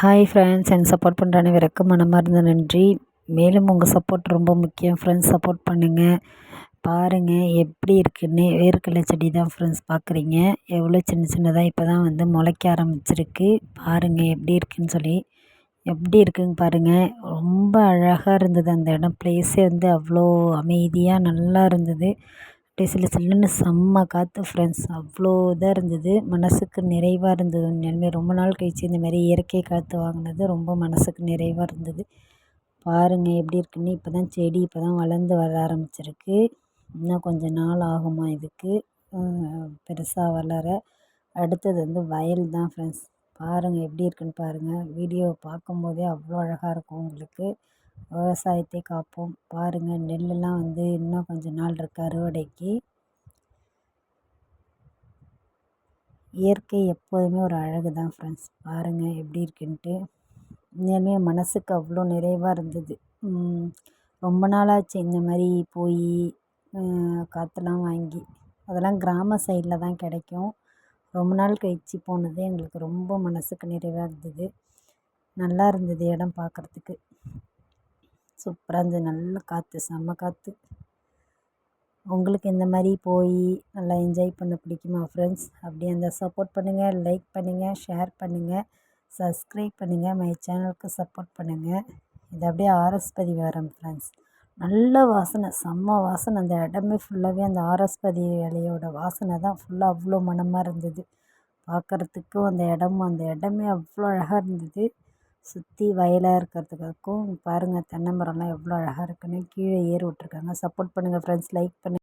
Hi friends எனக்கு support பண்ணுற அனைவருக்கு மனமார்ந்த நன்றி. மேலும் உங்கள் சப்போர்ட் ரொம்ப முக்கியம். ஃப்ரெண்ட்ஸ் சப்போர்ட் பண்ணுங்கள் பாருங்கள் எப்படி இருக்குன்னு. வேர்க்கடலை செடி தான் ஃப்ரெண்ட்ஸ் பார்க்குறீங்க எவ்வளோ சின்ன சின்னதாக இப்போ தான் வந்து முளைக்க ஆரம்பிச்சிருக்கு. பாருங்கள் எப்படி இருக்குன்னு சொல்லி. எப்படி இருக்குங்க பாருங்கள் ரொம்ப அழகாக இருந்தது அந்த இடம். ப்ளேஸே வந்து அவ்வளோ அமைதியாக நல்லா இருந்தது. அப்படியே சில்லு சில்லுன்னு செம்ம காற்று ஃப்ரெண்ட்ஸ் அவ்வளோ இதாக இருந்தது. மனதுக்கு நிறைவாக இருந்தது. உண்மையாலுமே ரொம்ப நாள் கழித்து இந்த மாதிரி இயற்கை காற்று வாங்கினது ரொம்ப மனதுக்கு நிறைவாக இருந்தது. பாருங்கள் எப்படி இருக்குன்னு. இப்போ தான் செடி இப்போ தான் வளர்ந்து வர ஆரம்பிச்சிருக்கு. இன்னும் கொஞ்சம் நாள் ஆகுமா இதுக்கு? பெருசாக வளர. அடுத்தது வந்து வயல் தான் ஃப்ரெண்ட்ஸ் பாருங்கள் எப்படி இருக்குன்னு பாருங்கள் வீடியோ பார்க்கும்போதே அவ்வளோ அழகாக இருக்கும் உங்களுக்கு. விவசாயத்தை காப்போம். பாருங்கள் நெல்லெல்லாம் வந்து இன்னும் கொஞ்ச நாள் இருக்குது அறுவடைக்கு. இயற்கை எப்போதுமே ஒரு அழகு தான் ஃப்ரெண்ட்ஸ் பாருங்கள் எப்படி இருக்குன்ட்டு. உண்மையாலுமே மனதுக்கு அவ்வளோ நிறைவாக இருந்தது. ரொம்ப நாளாச்சு இந்த மாதிரி போய் காற்றெல்லாம் வாங்கி. அதெல்லாம் கிராம சைடில் தான் கிடைக்கும். ரொம்ப நாள் கழித்து போனது எங்களுக்கு ரொம்ப மனதுக்கு நிறைவாக இருந்தது. நல்லா இருந்தது இடம் பார்க்குறதுக்கு சூப்பராக இருந்தது நல்ல காற்று செம்ம காற்று உங்களுக்கு இந்த மாதிரி போய் நல்லா என்ஜாய் பண்ண பிடிக்குமா ஃப்ரெண்ட்ஸ் அப்படியே அந்த சப்போர்ட் பண்ணுங்கள் லைக் பண்ணுங்கள் ஷேர் பண்ணுங்கள் சப்ஸ்கிரைப் பண்ணுங்கள் மை சேனலுக்கு சப்போர்ட் பண்ணுங்கள் இது அப்படியே ஆர்எஸ்பதி வேரம் ஃப்ரெண்ட்ஸ் நல்ல வாசனை செம்ம வாசனை. அந்த இடமே ஃபுல்லாகவே அந்த ஆரஸ்பதி இலையோட வாசனை தான் ஃபுல்லாக அவ்வளோ மணமாக இருந்தது. பார்க்குறதுக்கும் அந்த இடமும் அந்த இடமே அவ்வளோ அழகாக இருந்தது. சுற்றி வயலாக இருக்கிறதுக்காக்கும் பாருங்கள் தென்னை மரம்லாம் எவ்வளோ அழகாக இருக்குன்னு கீழே ஏர் விட்ருக்காங்க சப்போர்ட் பண்ணுங்கள் ஃப்ரெண்ட்ஸ் லைக் பண்ணுங்கள்